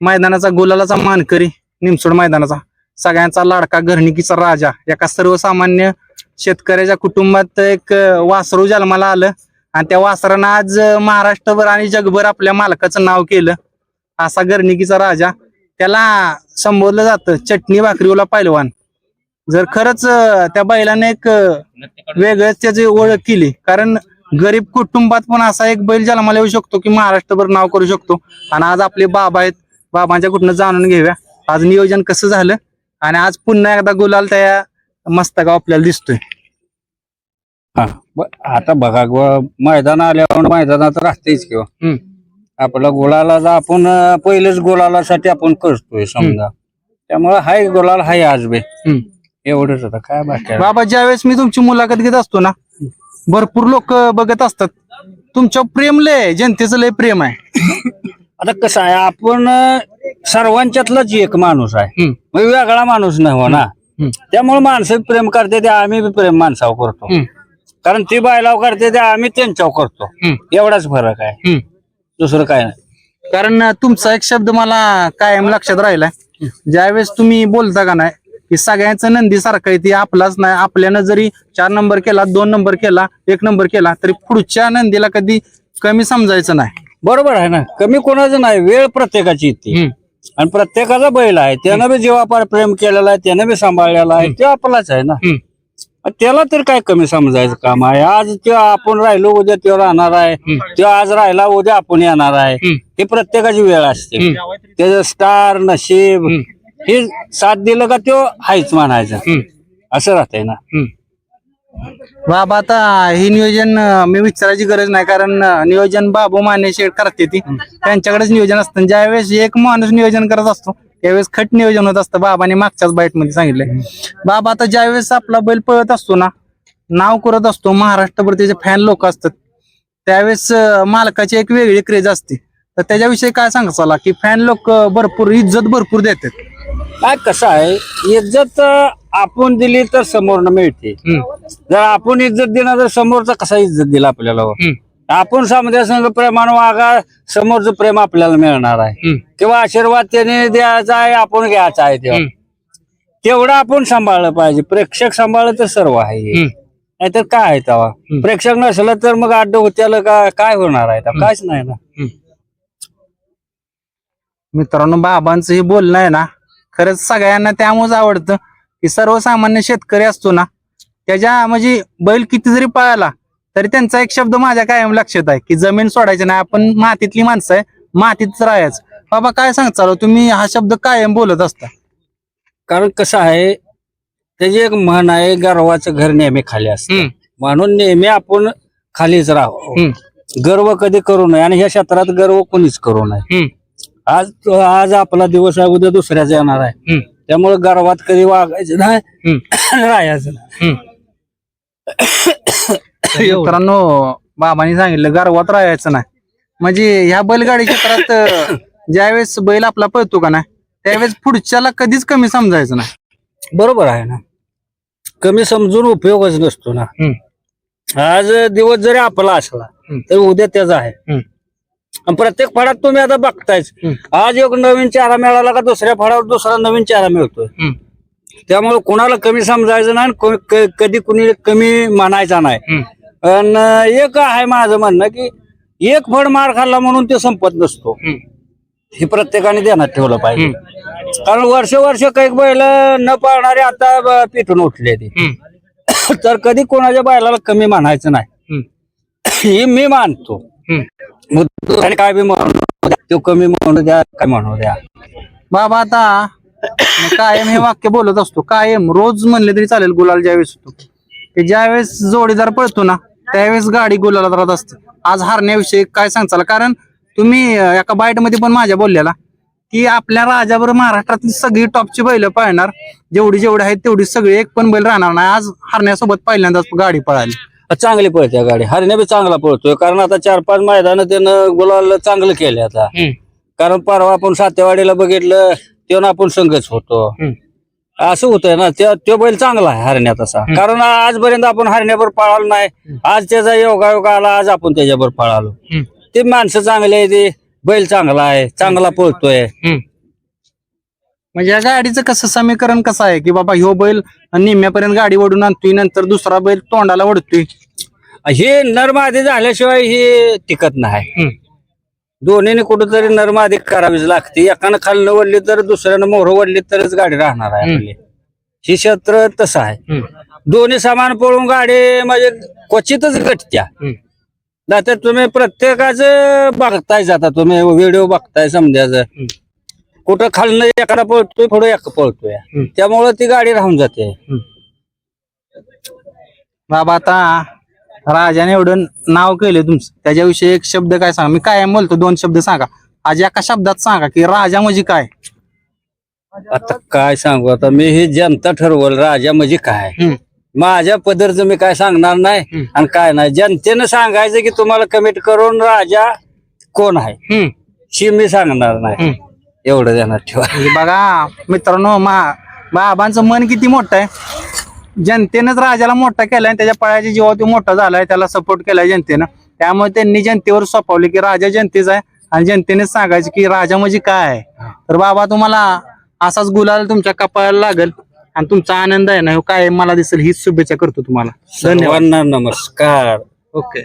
मैदानाचा गुलालाचा मानकरी निमसोड मैदानाचा. सगळ्यांचा लाडका घरणिकीचा राजा. एका सर्वसामान्य शेतकऱ्याच्या कुटुंबात एक वासरू जन्माला आलं. आणि त्या वासरानं आज महाराष्ट्रभर आणि जगभर आपल्या मालकाचं नाव केलं. असा घरणिकीचा राजा. त्याला संबोधलं जातं चटणी भाकरीवाला पैलवान. जर खरंच त्या बैलाने एक वेगळंच त्याची ओळख केली. कारण गरीब कुटुंबात पण असा एक बैल जन्माला येऊ शकतो की महाराष्ट्रभर नाव करू शकतो. आणि आज आपले बाबा आहेत बाबांच्या कुठनं जाणून घेऊया. आज नियोजन कसं झालं? आणि आज पुन्हा एकदा गुलाल त्या मस्तकाव आपल्याला दिसतोय. हा आता बघा गो- मैदान आल्यावर मैदानात राहतेच किंवा हम्म. आपला गोलाला आपण पहिलेच गोलालासाठी आपण करतोय समजा. त्यामुळे हाय गोलाल हाय आज बे. एवढंच आता काय बाकी? बाबा ज्यावेळेस मी तुमची मुलाखत घेत असतो ना भरपूर लोक बघत असतात. तुमच्या प्रेम लय जनतेचं लय प्रेम आहे. आता कसं आहे आपण सर्वांच्यातलाच एक माणूस आहे हम्म. मग वेगळा माणूस नाही हो ना. त्यामुळे माणसं प्रेम करते ते आम्ही बी प्रेम माणसावर करतो हम्म. कारण ती बायलाव करते ते आम्ही त्यांच्यावर करतो हम्म. एवढाच फरक आहे हम्म. दुसरं काय नाही कारण तुमचा एक शब्द मला कायम लक्षात राहिलाय ज्यावेळेस तुम्ही बोलता का नाही की सगळ्यांचं नंदी सारखं आहे ती आपलाच नाही आपल्यानं जरी चार नंबर केला दोन नंबर केला एक नंबर केला तरी पुढच्या नंदीला कधी कमी समजायचं नाही बरोबर आहे ना? कमी कोणाचं नाही वेळ प्रत्येकाची येते. आणि प्रत्येकाचा बैल आहे त्यानं बी जीवापार प्रेम केलेला आहे त्यानं बी सांभाळलेला आहे ते आपलाच आहे ना? त्याला तर काय कमी समजायचं काम आहे? आज ते आपण राहिलो उद्या तो राहणार आहे. तो आज राहिला उद्या आपण येणार आहे. हे प्रत्येकाची वेळ असते. त्याचं स्टार नशीब. हे साथ दिलं का तो हायच म्हणायचं. असं राहतंय ना? बाबा आता हे नियोजन अं, मी विचारायची गरज नाही कारण अं, नियोजन बाबू माने शेठ करते ती. त्यांच्याकडेच नियोजन असतं. ज्यावेळेस एक माणूस नियोजन करत असतो त्यावेळेस खट नियोजन होत असतं बाबाने मागच्याच बाईटमध्ये सांगितलंय. बाबा आता ज्यावेळेस आपला बैल पळत असतो ना नाव करत असतो महाराष्ट्रभर त्याचे फॅन लोक असतात. त्यावेळेस अं, मालकाची एक वेगळी क्रेज असते. तर त्याच्याविषयी काय सांगायचं की फॅन लोक भरपूर इज्जत भरपूर देतात. काय कसं आहे इज्जत अं, आपण दिली तर समोरनं मिळते. जर आपण इज्जत देणार तर समोरचा कसा इज्जत दिला आपल्याला? हो? आपण समजा संघ प्रेमानं वागा समोरचं प्रेम आपल्याला मिळणार आहे. किंवा आशीर्वाद त्याने द्यायचा आहे आपण घ्यायचा आहे तेव्हा. तेवढं आपण सांभाळलं पाहिजे. प्रेक्षक सांभाळलं तर सर्व आहे. नाहीतर काय आहे तेव्हा? प्रेक्षक नसलं तर मग अड्ड होत्याला का काय होणार आहे? तेव्हा? काहीच नाही ना. मित्रांनो बाबांचं हे बोलणं आहे ना खरंच सगळ्यांना त्यामुळेच आवडतं. की सर्वसामान्य शेतकरी असतो ना त्याच्या म्हणजे बैल किती जरी पळाला तरी त्यांचा एक शब्द माझ्या कायम लक्षात आहे की जमीन सोडायची नाही आपण मातीतली माणसं आहे मातीत राहायचं बाबा काय सांगचाल तुम्ही हा शब्द कायम बोलत असता कारण कसं आहे त्याची एक म्हण आहे गर्वाचं घर नेहमी खाली असतं. म्हणून नेहमी आपण खालीच राहावं. गर्व कधी करू नये आणि ह्या क्षेत्रात गर्व कोणीच करू नये. आज आज आपला दिवस आहे उद्या दुसऱ्याचा येणार आहे. त्यामुळे गर्वात कधी वागायचं नाही. राहायचं नाही. मित्रांनो बाबांनी सांगितलं गर्वात राहायचं नाही म्हणजे ह्या बैलगाडी क्षेत्रात अं, ज्यावेळेस बैल आपला पळतो का नाही त्यावेळेस पुढच्याला कधीच कमी समजायचं नाही बरोबर आहे ना कमी समजून उपयोगच नसतो ना हम्म. आज दिवस जरी आपला असला हम्म. तर उद्या त्याचा आहे हम्म. आणि प्रत्येक फळात तुम्ही आता बघतायच. आज एक नवीन चारा मिळाला का दुसऱ्या फळावर दुसरा नवीन चारा मिळतोय. त्यामुळे कोणाला कमी समजायचं नाही कधी कुणी कमी मानायचा नाही. आणि एक आहे माझं म्हणणं की एक फळ मार खाल्ला म्हणून ते संपत नसतो. हे प्रत्येकाने ध्यानात ठेवलं पाहिजे कारण वर्ष वर्ष काही बैल न पाळणारे आता पिटून उठले ते. तर कधी कोणाच्या बैलाला कमी मानायचं नाही. हे मी मानतो हम्म. काय बी म्हणू द्या, तो कमी म्हणू द्या काय म्हणू द्या. बाबा आता कायम हे वाक्य बोलत असतो कायम रोज म्हणले तरी चालेल गुलाल ज्यावेळेस होतो. ज्यावेळेस जोडीदार पळतो ना त्यावेळेस गाडी गुलाला राहत असते. आज हारण्याविषयी काय सांगचाल कारण तुम्ही एका बाईटमध्ये पण माझ्या बोललेला की आपल्या राजावर महाराष्ट्रातली सगळी टॉपची बैल पळणार जेवढी जेवढी आहेत तेवढी सगळी एक पण बैल राहणार नाही. आज हारण्यासोबत पहिल्यांदाच गाडी पळाली. चांगली पळते गाडी? हरण्या बी चांगला पळतोय. कारण आता चार पाच मैदान त्यानं गुलाल चांगलं केले आता. कारण परवा आपण सातेवाडीला बघितलं तेव्हा आपण संघच होतो. असं होतंय ना. त्या- तो बैल चांगला आहे हरण्या तसा. कारण आजपर्यंत आपण हरण्यावर पळालो नाही. आज त्याचा योगायोग आला आज आपण त्याच्यावर पळालो. ते माणसं चांगले आहे ते. बैल चांगला आहे चांगला पळतोय. म्हणजे या गाडीचं कसं समीकरण कसं आहे? की बाबा ह्यो बैल निम्म्यापर्यंत गाडी ओढून आणतोय नंतर दुसरा बैल तोंडाला ओढतोय? हे नरमादी झाल्याशिवाय हे टिकत नाही. दोन्हीने कुठेतरी नरमादी करावीच लागते. एकानं खालनं वडली तर दुसऱ्यानं मोहर वडली तरच गाडी राहणार आहे आपली. ही क्षेत्र तसं आहे. दोन्ही सामान पळून गाडी म्हणजे क्वचितच गटत्या हम्म. आता तुम्ही प्रत्येकाचं बघताय जाता तुम्ही व्हिडिओ बघताय समजायचं. कुठं खालनं एखादा पळतोय पुढे एक पळतोय. हम्म. त्यामुळं ती गाडी राहून जाते. बाबा आता राजाने एवढं नाव केलं तुमचं. त्याच्याविषयी एक शब्द काय सांगा? मी कायम बोलतो दोन शब्द सांगा. आज एका शब्दात सांगा की राजा म्हणजे काय? आता काय सांगू? आता मी हे जनता ठरवल राजा म्हणजे काय? हम्म. माझ्या पदरचं मी काय सांगणार नाही. आणि काय नाही. जनतेनं सांगायचं की तुम्हाला कमिट करून राजा कोण आहे? हम्म. ही मी सांगणार नाही. हम्म. एवढं ध्यानात ठेवा. बघा मित्रांनो मा बाबांचं मन किती मोठं आहे. जनतेनंच राजाला मोठा केलाय त्याच्या पळाच्या जीवा तो मोठा झालाय त्याला सपोर्ट केलाय जनतेनं. त्यामुळे त्यांनी जनतेवर सोपवले की राजा जनतेचा आहे आणि जनतेनेच सांगायचं की राजा म्हणजे काय आहे. तर बाबा तुम्हाला असाच गुलाल तुमच्या कपाळाला लागल आणि तुमचा आनंद आहे ना ह्यो काय मला दिसेल हीच शुभेच्छा करतो तुम्हाला. धन्यवाद. सर्वांना नमस्कार. ओके